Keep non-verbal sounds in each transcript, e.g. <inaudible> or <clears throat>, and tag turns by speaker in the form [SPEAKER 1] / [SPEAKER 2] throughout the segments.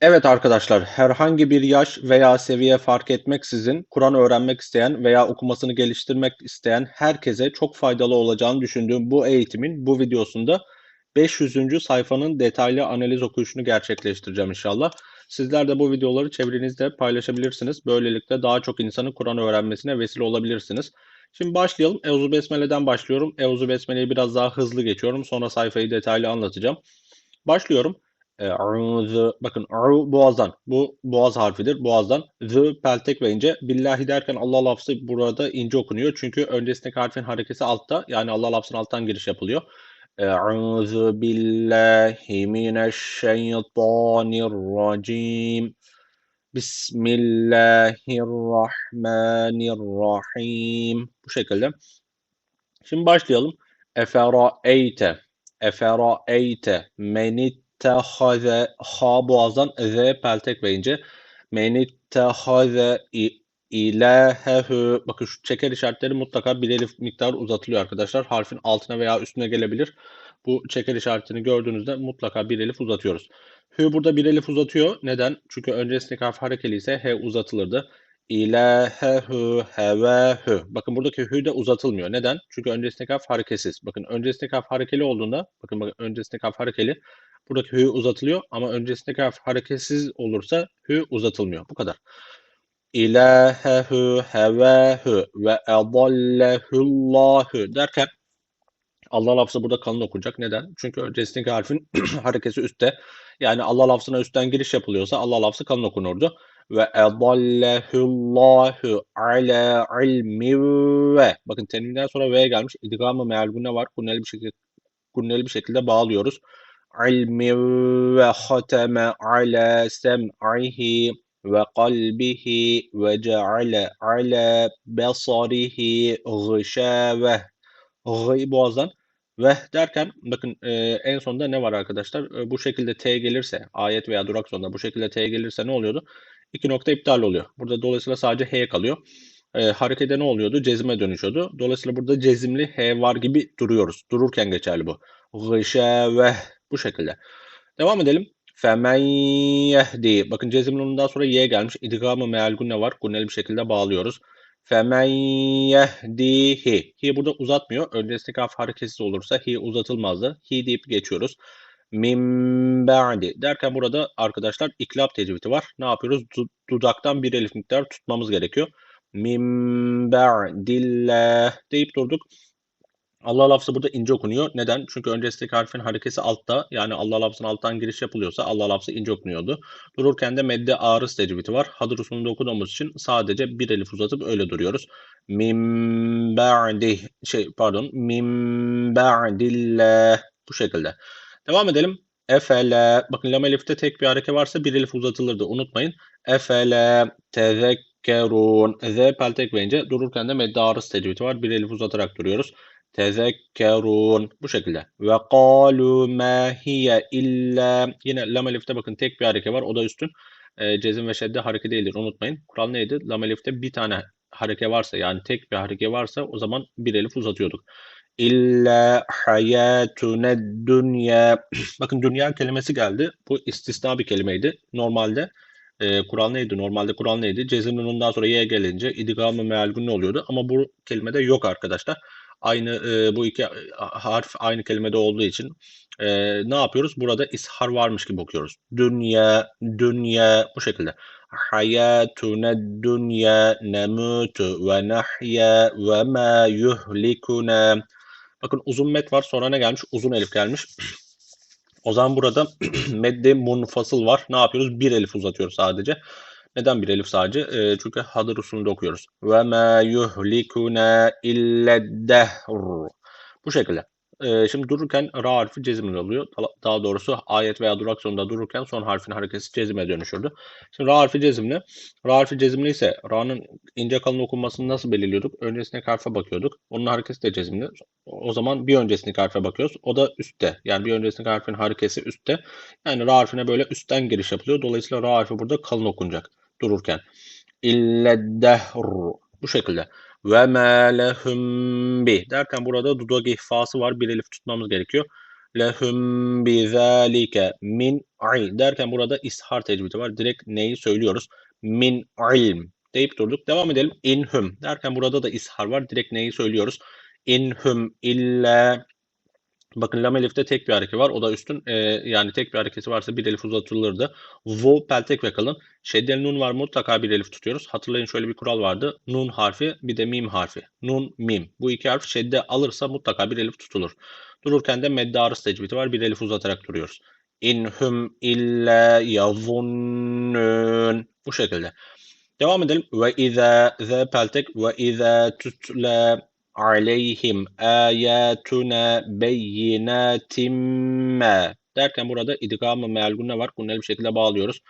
[SPEAKER 1] Evet arkadaşlar, herhangi bir yaş veya seviye fark etmeksizin Kur'an öğrenmek isteyen veya okumasını geliştirmek isteyen herkese çok faydalı olacağını düşündüğüm bu eğitimin bu videosunda 500. sayfanın detaylı analiz okuyuşunu gerçekleştireceğim inşallah. Sizler de bu videoları çevrenizde paylaşabilirsiniz. Böylelikle daha çok insanın Kur'an öğrenmesine vesile olabilirsiniz. Şimdi başlayalım. Euzu Besmele'den başlıyorum. Euzu Besmele'yi biraz daha hızlı geçiyorum. Sonra sayfayı detaylı anlatacağım. Başlıyorum. Eûzü, bakın ''u'' boğazdan. Bu boğaz harfidir. Boğazdan. ''Zı'' peltek ve ince. Billahi derken Allah lafzı burada ince okunuyor. Çünkü öncesindeki harfin harekesi altta. Yani Allah lafzının alttan giriş yapılıyor. Eûzü billahi mineşşeytanirracim. Bismillahirrahmanirrahim. Bu şekilde. Şimdi başlayalım. Efera'eyte. Efera'eyte. Menit ittehaze ha boğazdan z peltek ve ince. Men ittehaze ilahehu bakın şu çeker işaretleri mutlaka bir elif miktar uzatılıyor arkadaşlar. Harfin altına veya üstüne gelebilir. Bu çeker işaretini gördüğünüzde mutlaka bir elif uzatıyoruz. Hü burada bir elif uzatıyor. Neden? Çünkü öncesindeki harf harekeli ise he uzatılırdı. İlahehu hevehü. Bakın buradaki hü de uzatılmıyor. Neden? Çünkü öncesindeki harf hareketsiz. Bakın öncesindeki harf harekeli olduğunda, bakın, bakın öncesindeki harf harekeli. Buradaki hü uzatılıyor ama öncesindeki harf hareketsiz olursa hü uzatılmıyor. Bu kadar. İlahehu hevehu ve edallehullahu derken Allah lafzı burada kalın okunacak. Neden? Çünkü öncesindeki harfin <clears throat> harekesi üstte. Yani Allah lafzına üstten giriş yapılıyorsa Allah lafzı kalın okunurdu. Ve edallehullahu ala ilmi ve bakın tenvinden sonra V gelmiş. İdgamı meal gune var. Gunneli bir şekilde gunneli bir şekilde bağlıyoruz sem'ihi ve kalbihi ve ceale ala basarihi gışave g'yi boğazdan ve derken bakın e, en sonunda ne var arkadaşlar? E, bu şekilde t gelirse ayet veya durak sonunda bu şekilde t gelirse ne oluyordu? İki nokta iptal oluyor. Burada dolayısıyla sadece h kalıyor. E, harekete ne oluyordu? Cezime dönüşüyordu. Dolayısıyla burada cezimli h var gibi duruyoruz. Dururken geçerli bu. Gışave bu şekilde. Devam edelim. Femen yehdi. Bakın cezimlundan sonra y gelmiş. İdgamı meal gunne var. Gunneli bir şekilde bağlıyoruz. Femen yehdihi. Hi burada uzatmıyor. Öncesindeki harf hareketsiz olursa hi uzatılmazdı. Hi deyip geçiyoruz. Min ba'di derken burada arkadaşlar iklap tecvidi var. Ne yapıyoruz? Dudaktan bir elif miktar tutmamız gerekiyor. Min ba'dillah deyip durduk. Allah lafzı burada ince okunuyor. Neden? Çünkü öncesindeki harfin harekesi altta. Yani Allah lafzının alttan giriş yapılıyorsa Allah lafzı ince okunuyordu. Dururken de medde ağrıs tecvidi var. Hadır usulünde okuduğumuz için sadece bir elif uzatıp öyle duruyoruz. Min ba'di şey pardon. Min ba'dillah bu şekilde. Devam edelim. Efele bakın lam elifte tek bir hareke varsa bir elif uzatılırdı. Unutmayın. Efele tezekkerun. Z peltek verince dururken de medde ağrıs tecvidi var. Bir elif uzatarak duruyoruz tezekkerun. Bu şekilde. Ve kalu ma hiye illa yine lam elifte bakın tek bir hareke var. O da üstün. E, cezim ve şedde hareke değildir. Unutmayın. Kural neydi? Lam elifte bir tane hareke varsa yani tek bir hareke varsa o zaman bir elif uzatıyorduk. İlla hayatune dünya. <clears throat> Bakın dünya kelimesi geldi. Bu istisna bir kelimeydi. Normalde e, kural neydi? Normalde kural neydi? Cezim ondan sonra y gelince idgamı meal ne oluyordu. Ama bu kelimede yok arkadaşlar aynı e, bu iki harf aynı kelimede olduğu için e, ne yapıyoruz? Burada ishar varmış gibi okuyoruz. Dünya, dünya bu şekilde. Hayatuna dünya nemutu ve nahya ve ma yuhlikuna. Bakın uzun met var sonra ne gelmiş? Uzun elif gelmiş. O zaman burada <clears throat> medde munfasıl var. Ne yapıyoruz? Bir elif uzatıyoruz sadece. Neden bir elif sadece? E, çünkü hadır usulünde okuyoruz. Ve ma yuhlikuna illedehr. Bu şekilde. E, şimdi dururken ra harfi cezimli oluyor. Daha doğrusu ayet veya durak sonunda dururken son harfin hareketi cezime dönüşürdü. Şimdi ra harfi cezimli. Ra harfi cezimli ise ra'nın ince kalın okunmasını nasıl belirliyorduk? Öncesindeki harfe bakıyorduk. Onun hareketi de cezimli. O zaman bir öncesindeki harfe bakıyoruz. O da üstte. Yani bir öncesindeki harfin harekesi üstte. Yani ra harfine böyle üstten giriş yapılıyor. Dolayısıyla ra harfi burada kalın okunacak dururken. İlleddehr. Bu şekilde. Ve lehum bi derken burada dudak ihfası var. Bir elif tutmamız gerekiyor. lehum bizalike min i derken burada ishar tecvidi var. Direkt neyi söylüyoruz? Min ilm deyip durduk. Devam edelim. İnhum derken burada da ishar var. Direkt neyi söylüyoruz? İnhum illa Bakın lam elifte tek bir hareke var. O da üstün e, yani tek bir hareketi varsa bir elif uzatılırdı. Vo peltek ve kalın. Şeddeli nun var mutlaka bir elif tutuyoruz. Hatırlayın şöyle bir kural vardı. Nun harfi bir de mim harfi. Nun mim. Bu iki harf şedde alırsa mutlaka bir elif tutulur. Dururken de medde arız tecvidi var. Bir elif uzatarak duruyoruz. İnhum illa yazunnun. Bu şekilde. Devam edelim. Ve izâ zâ peltek ve izâ tutla aleyhim ayatuna beyinatim derken burada idgamı mealgunne var. Bunu bir şekilde bağlıyoruz.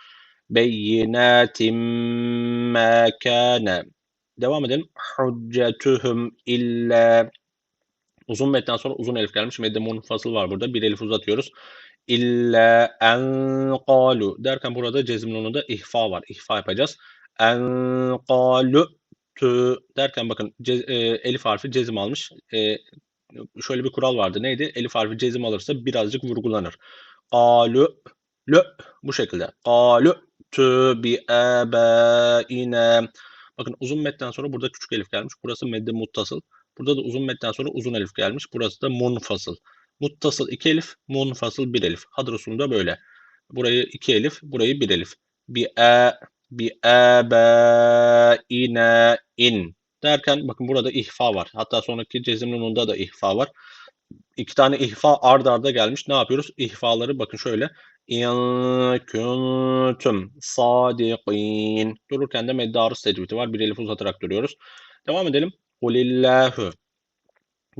[SPEAKER 1] Beyinatim ma. Devam edelim. Hüccetuhum illa uzun metten sonra uzun elif gelmiş. Medde munfasıl var burada. Bir elif uzatıyoruz. İlla en derken burada cezimli da ihfa var. İhfa yapacağız. En tü derken bakın cez, e, elif harfi cezim almış. E, şöyle bir kural vardı. Neydi? Elif harfi cezim alırsa birazcık vurgulanır. Kalu lü bu şekilde. Kalu tü bi ebaine. Bakın uzun metten sonra burada küçük elif gelmiş. Burası medde muttasıl. Burada da uzun metten sonra uzun elif gelmiş. Burası da munfasıl. Muttasıl iki elif, munfasıl bir elif. Hadrusunda böyle. Burayı iki elif, burayı bir elif. Bi e bi ina in derken bakın burada ihfa var. Hatta sonraki cezimli nunda da ihfa var. İki tane ihfa ard arda gelmiş. Ne yapıyoruz? İhfaları bakın şöyle. İn kuntum sadiqin. Dururken de meddarı tecvidi var. Bir elif uzatarak duruyoruz. Devam edelim. Kulillahu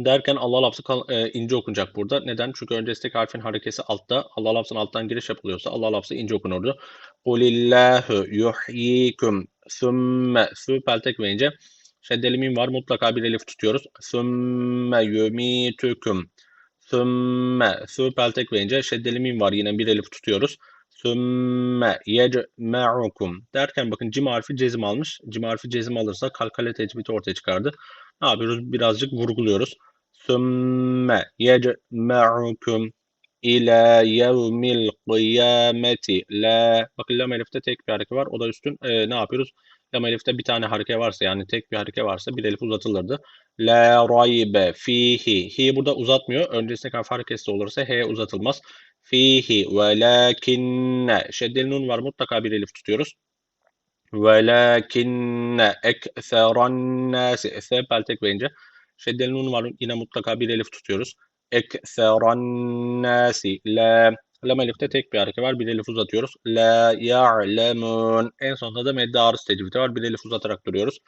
[SPEAKER 1] derken Allah lafzı e, ince okunacak burada. Neden? Çünkü öncesindeki harfin harekesi altta. Allah lafzının alttan giriş yapılıyorsa Allah lafzı ince okunurdu. Kulillahu yuhyikum thumme su peltek ve ince. Şeddeli mim var. Mutlaka bir elif tutuyoruz. Thumme yumitukum. Thumme su peltek ve ince. Şeddeli mim var. Yine bir elif tutuyoruz. Thumme yecme'ukum derken bakın cim harfi cezim almış. Cim harfi cezim alırsa kalkale tecvidi ortaya çıkardı. Ne yapıyoruz? Birazcık vurguluyoruz. Thumme yecme'ukum ila yevmil kıyameti la bakın lam elifte tek bir hareke var. O da üstün e, ne yapıyoruz? Lam elifte bir tane hareke varsa yani tek bir hareke varsa bir elif uzatılırdı. La raybe fihi. Hi burada uzatmıyor. Öncesinde harf harekesi olursa he uzatılmaz. Fihi velakinne. Şeddeli nun var mutlaka bir elif tutuyoruz. Velakinne ekseran nasi. Se peltek verince. Şeddeli nun var yine mutlaka bir elif tutuyoruz. Ekseran nasi. La Lam elifte tek bir hareke var. Bir elif uzatıyoruz. La ya'lemun. En sonunda da medde arız tecvidi var. Bir elif uzatarak duruyoruz.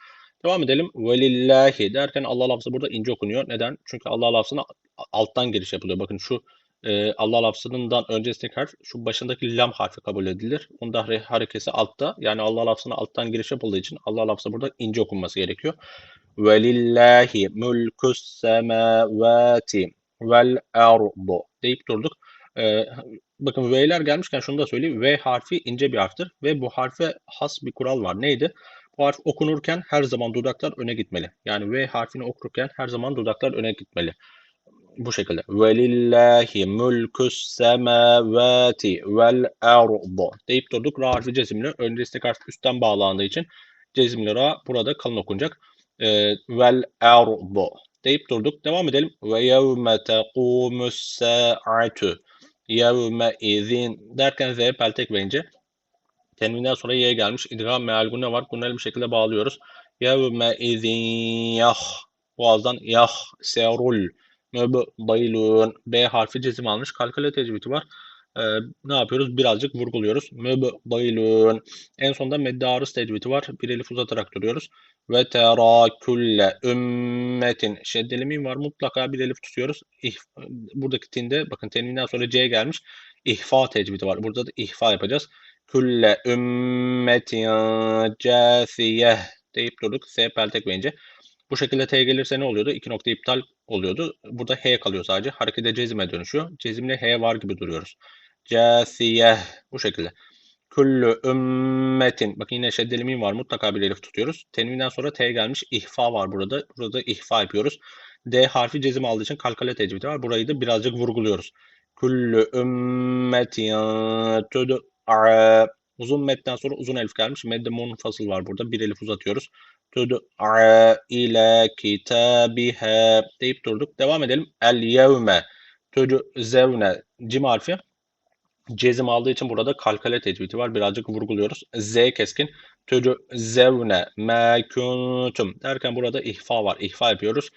[SPEAKER 1] Devam edelim. Velillahi derken Allah lafzı burada ince okunuyor. Neden? Çünkü Allah lafzına alttan giriş yapılıyor. Bakın şu e, Allah lafzından öncesindeki harf şu başındaki lam harfi kabul edilir. Onda harekesi altta. Yani Allah lafzına alttan giriş yapıldığı için Allah lafzı burada ince okunması gerekiyor. Velillahi mulkus semavati vel ardu deyip durduk. Ee, bakın V'ler gelmişken şunu da söyleyeyim. V harfi ince bir harftir ve bu harfe has bir kural var. Neydi? Bu harf okunurken her zaman dudaklar öne gitmeli. Yani V harfini okurken her zaman dudaklar öne gitmeli. Bu şekilde. Velillahi mulkus semavati vel ardu deyip durduk. Ra harfi cezimli. Öncesindeki harf üstten bağlandığı için cezimli ra burada kalın okunacak. Ee, vel ardu deyip durduk. Devam edelim. Ve yevme tequmus sa'atu yevme izin derken Z peltek verince tenvinden sonra Y gelmiş. İdgam meal gune var. Bunları bir şekilde bağlıyoruz. Yevme izin yah boğazdan yah serul mübdailun B harfi cezim almış. Kalkale tecvidi var. Ee, ne yapıyoruz? Birazcık vurguluyoruz. Mübdailun. En sonunda medde arız tecvidi var. Bir elif uzatarak duruyoruz. Ve tera külle ümmetin. Şeddeli mim var. Mutlaka bir elif tutuyoruz. İh, buradaki tinde bakın tenvinden sonra C gelmiş. İhfa tecvidi var. Burada da ihfa yapacağız. Külle ümmetin cəsiyeh deyip durduk. S peltek bence. Bu şekilde T gelirse ne oluyordu? İki nokta iptal oluyordu. Burada H kalıyor sadece. Harekete cezime dönüşüyor. Cezimle H var gibi duruyoruz. Cəsiyeh. Bu şekilde. Küllü ümmetin. Bakın yine şeddeli mim var. Mutlaka bir elif tutuyoruz. Tenvinden sonra T gelmiş. İhfa var burada. Burada ihfa yapıyoruz. D harfi cezim aldığı için kalkale tecvidi var. Burayı da birazcık vurguluyoruz. kullu ümmetin tud'a Uzun metten sonra uzun elif gelmiş. Medde munfasıl var burada. Bir elif uzatıyoruz. Tud'a ile kitabiha deyip durduk. Devam edelim. El yevme tuczevne cim harfi cezim aldığı için burada kalkale tecvidi var. Birazcık vurguluyoruz. Z keskin. Tuczevne ma kuntum derken burada ihfa var. İhfa yapıyoruz.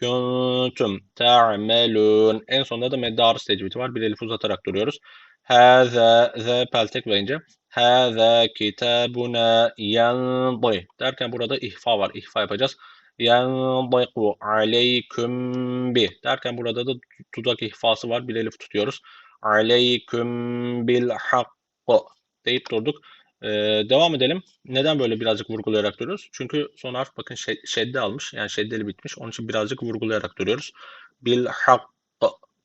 [SPEAKER 1] Kuntum ta'melun. En sonunda da medde arız tecvidi var. Bir elif uzatarak duruyoruz. Hâzâ, zâ peltek verince Hâzâ kitabuna yandı derken burada ihfa var. İhfa yapacağız. Yandıku aleyküm bi derken burada da dudak ihfası var. Bir elif tutuyoruz. Aleyküm bil hakkı deyip durduk. Ee, devam edelim. Neden böyle birazcık vurgulayarak duruyoruz? Çünkü son harf bakın şedde almış. Yani şeddeli bitmiş. Onun için birazcık vurgulayarak duruyoruz. Bil hakkı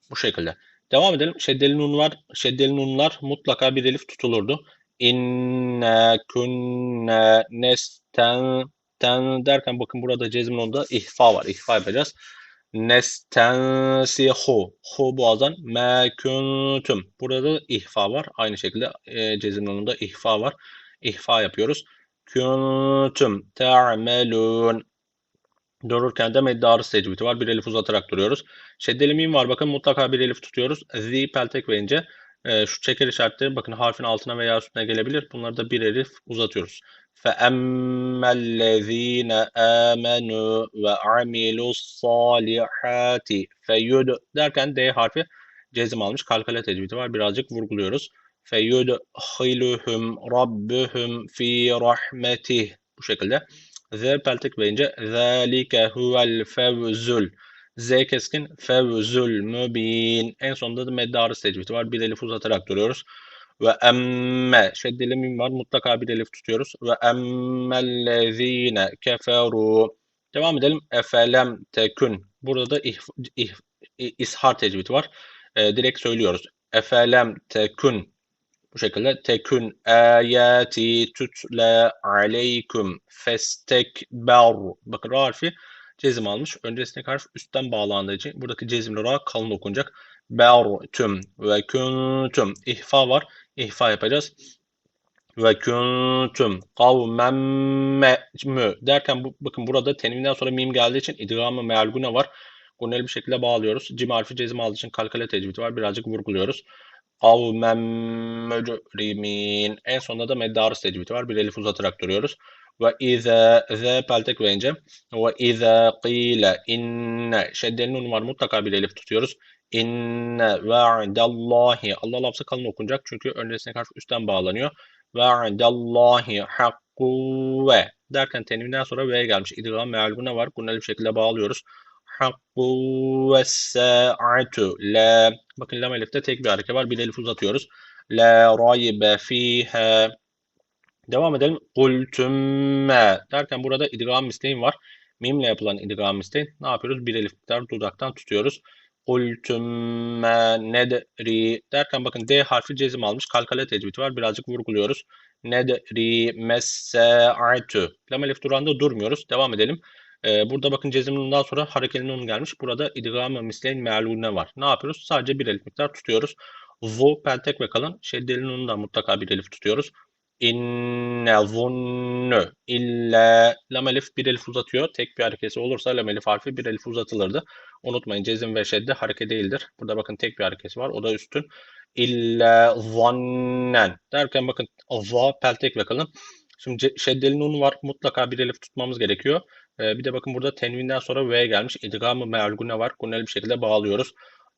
[SPEAKER 1] bu şekilde. Devam edelim. Şeddeli nun var. Şeddeli nunlar mutlaka bir elif tutulurdu. İnne kunne nesten ten derken bakın burada cezmin onda ihfa var. İhfa yapacağız. Nestensihu. Hu boğazdan me kuntum. Burada da ihfa var. Aynı şekilde e, onda ihfa var. İhfa yapıyoruz. Kuntum ta'melun. Dururken de meddarı secviti var. Bir elif uzatarak duruyoruz. Şeddeli mim var. Bakın mutlaka bir elif tutuyoruz. Zi peltek verince e, şu çeker işaretleri bakın harfin altına veya üstüne gelebilir. Bunları da bir elif uzatıyoruz. فَأَمَّا الَّذ۪ينَ آمَنُوا وَعَمِلُوا الصَّالِحَاتِ فَيُدْ derken D harfi cezim almış. Kalkale tecvidi var. Birazcık vurguluyoruz. فَيُدْخِلُهُمْ رَبُّهُمْ ف۪ي رَحْمَتِهِ Bu şekilde. Z peltek verince ذَٰلِكَ هُوَ الْفَوْزُ Z keskin fevzül mübin. En sonunda da meddarı secviti var. Bir elif uzatarak duruyoruz. Ve emme şeddeli mim var. Mutlaka bir elif tutuyoruz. Ve emmellezine keferu. Devam edelim. Efelem tekün. Burada da ih, ih, ishar tecvidi var. E, direkt söylüyoruz. Efelem tekün. Bu şekilde tekün ayati tutle aleykum festekber. Bakın harfi cezim almış. Öncesindeki harf üstten bağlandığı için buradaki cezimli ra kalın okunacak. Bertüm ve kuntum. İhfa var. İhfa yapacağız. Ve kuntum kavmen mü derken bu, bakın burada tenvinden sonra mim geldiği için idgamı mealgune var. Guneli bir şekilde bağlıyoruz. Cim harfi cezim aldığı için kalkale tecvidi var. Birazcık vurguluyoruz. Kavmen mücrimin. En sonunda da meddarı tecvidi var. Bir elif uzatarak duruyoruz. Ve izâ zâ peltek verince ve izâ qîle inne şeddeli nun var mutlaka bir elif tutuyoruz. İnne va'dallahi Allah lafzı kalın okunacak çünkü öncesine karşı üstten bağlanıyor. Va'dallahi hakku ve derken tenvinden sonra ve gelmiş. İdgam meal gune var. Guneli bir şekilde bağlıyoruz. Hakku ve sa'atu la bakın lam elifte tek bir hareket var. Bir elif uzatıyoruz. La raybe fiha Devam edelim. Kultümme derken burada idgam isteğim var. Mimle yapılan idgam isteğin. Ne yapıyoruz? Bir elif miktar dudaktan tutuyoruz. Kultümme nedri derken bakın D harfi cezim almış. Kalkale tecvidi var. Birazcık vurguluyoruz. Nedri messe'atu. Lam elif duranda durmuyoruz. Devam edelim. Ee, burada bakın cezimin sonra hareketli nun gelmiş. Burada idgam-ı misleyn mealune var. Ne yapıyoruz? Sadece bir elif miktar tutuyoruz. Zu peltek ve kalın. Şeddeli nunu da mutlaka bir elif tutuyoruz. İnne zunnu illa lam elif bir elif uzatıyor. Tek bir hareketi olursa lam elif harfi bir elif uzatılırdı. Unutmayın cezim ve şedde hareket değildir. Burada bakın tek bir hareketi var. O da üstün. İlla zannen derken bakın za peltek ve kalın. Şimdi şeddeli nun var. Mutlaka bir elif tutmamız gerekiyor. Ee, bir de bakın burada tenvinden sonra v gelmiş. İdgamı mealgune var. Gunneli bir şekilde bağlıyoruz.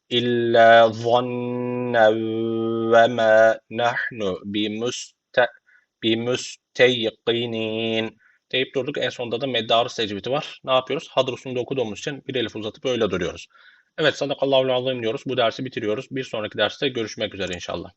[SPEAKER 1] İlla zanne ve ma nahnu bimuste bimüsteykinin deyip durduk. En sonunda da meddarı secviti var. Ne yapıyoruz? Hadrusunu okuduğumuz için bir elif uzatıp öyle duruyoruz. Evet sadakallahu azim diyoruz. Bu dersi bitiriyoruz. Bir sonraki derste görüşmek üzere inşallah.